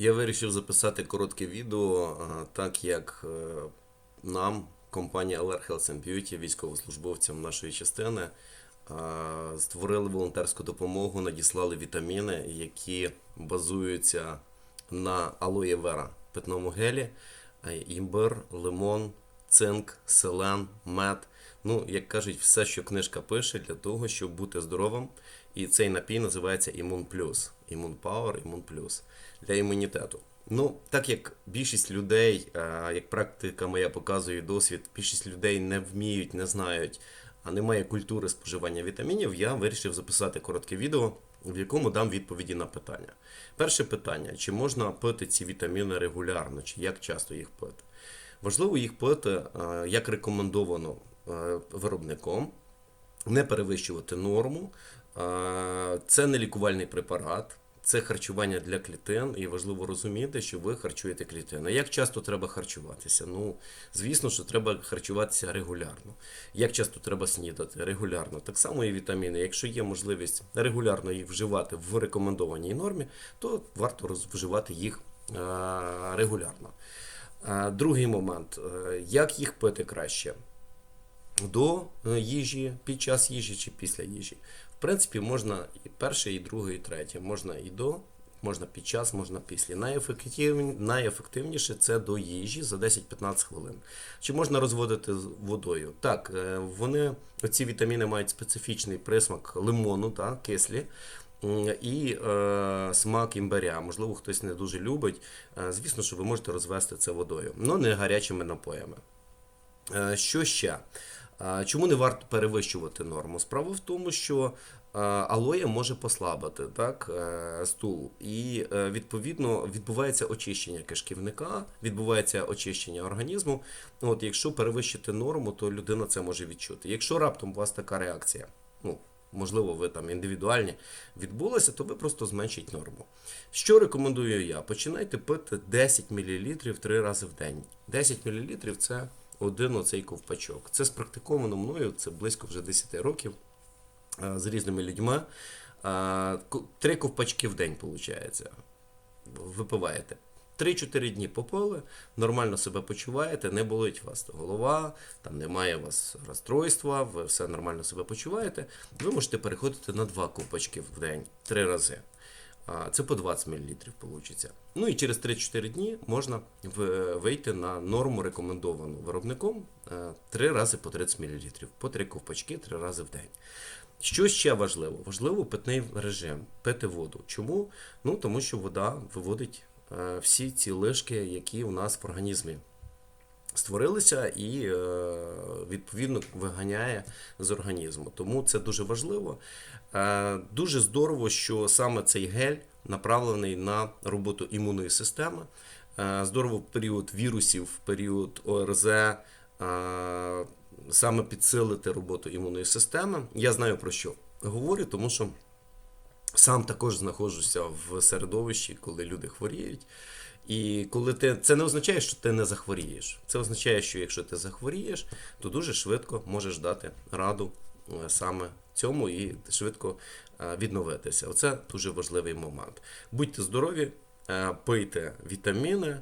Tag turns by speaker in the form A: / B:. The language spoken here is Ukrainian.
A: Я вирішив записати коротке відео, так як е, нам, компанія LR Health and Beauty, військовослужбовцям нашої частини, створили волонтерську допомогу, надіслали вітаміни, які базуються на алоє вера питному гелі, е, імбир, лимон, цинк, селен, мед. Ну, як кажуть, все, що книжка пише, для того, щоб бути здоровим. І цей напій називається Імун Плюс. Імун Power, Імун Плюс для імунітету. Ну, так як більшість людей, е, як практика моя показує досвід, більшість людей не вміють, не знають, а немає культури споживання вітамінів, я вирішив записати коротке відео, в якому дам відповіді на питання. Перше питання: чи можна пити ці вітаміни регулярно, чи як часто їх пити? Важливо їх пити, е, як рекомендовано е, виробником, не перевищувати норму. Це не лікувальний препарат, це харчування для клітин, і важливо розуміти, що ви харчуєте клітини. Як часто треба харчуватися? Ну, звісно, що треба харчуватися регулярно. Як часто треба снідати? Регулярно. Так само і вітаміни. Якщо є можливість регулярно їх вживати в рекомендованій нормі, то варто вживати їх регулярно. Другий момент: Е, як їх пити краще? До е, їжі, під час їжі чи після їжі. В принципі, можна і перше, і друге, і третє. Можна і до, можна під час, можна після. Найефективні, найефективніше це до їжі за 10-15 хвилин. Чи можна розводити з водою? Так, е, вони, ці вітаміни мають специфічний присмак лимону, так, кислі. І е, смак імбиря. Можливо, хтось не дуже любить. Е, звісно, що ви можете розвести це водою, але не гарячими напоями. Е, Що ще? Чому не варто перевищувати норму? Справа в тому, що алоє може послабити так, е, стул, і е, відповідно відбувається очищення кишківника, відбувається очищення організму. От, якщо перевищити норму, то людина це може відчути. Якщо раптом у вас така реакція, ну можливо, ви там індивідуальні відбулася, то ви просто зменшіть норму. Що рекомендую я? Починайте пити 10 мл три рази в день. 10 мл це один оцей ковпачок. Це спрактиковано мною, це близько вже 10 років з різними людьми. Три ковпачки в день, виходить. Випиваєте. 3-4 дні попили, нормально себе почуваєте, не болить у вас голова, там немає у вас розстройства, ви все нормально себе почуваєте. Ви можете переходити на 2 ковпачки в день, 3 рази. Це по 20 мл вийде. Ну і через 3-4 дні можна вийти на норму рекомендовану виробником 3 рази по 30 мл, по 3 ковпачки 3 рази в день. Що ще важливо? Важливо питний режим, пити воду. Чому? Ну тому що вода виводить е, всі ці лишки, які у нас в організмі створилися і е, відповідно виганяє з організму. Тому це дуже важливо. Е, Дуже здорово, що саме цей гель направлений на роботу імунної системи. Е, Здорово в період вірусів, в період ОРЗ. Саме підсилити роботу імунної системи. Я знаю про що говорю, тому що сам також знаходжуся в середовищі, коли люди хворіють. І коли ти це не означає, що ти не захворієш. Це означає, що якщо ти захворієш, то дуже швидко можеш дати раду е, саме цьому і швидко е, відновитися. Оце дуже важливий момент. Будьте здорові, е, пийте вітаміни,